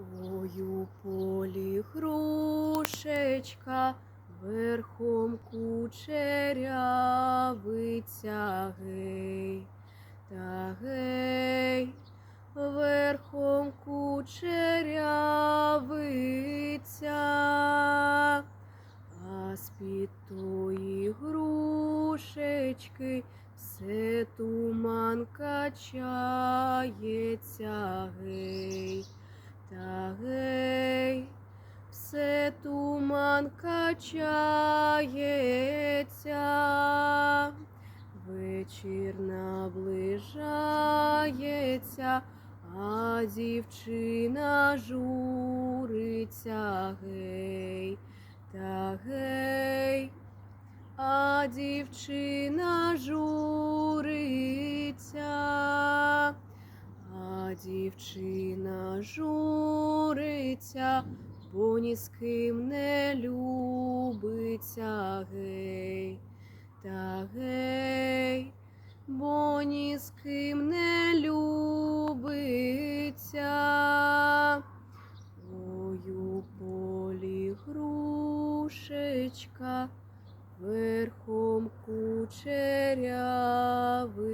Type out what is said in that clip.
Ой, у полі грушечка, верхом кучерявиця гей, та гей, верхом кучерявиця, а з-під тої грушечки все туман качається гей. Та гей, все туман качається, вечір наближається, а дівчина журиться. Гей, та гей, а дівчина дівчина журиться, бо ні з ким не любиться гей, та гей, бо ні з ким не любиться. Ой, у полі грушечка, верхом кучерявиця гей.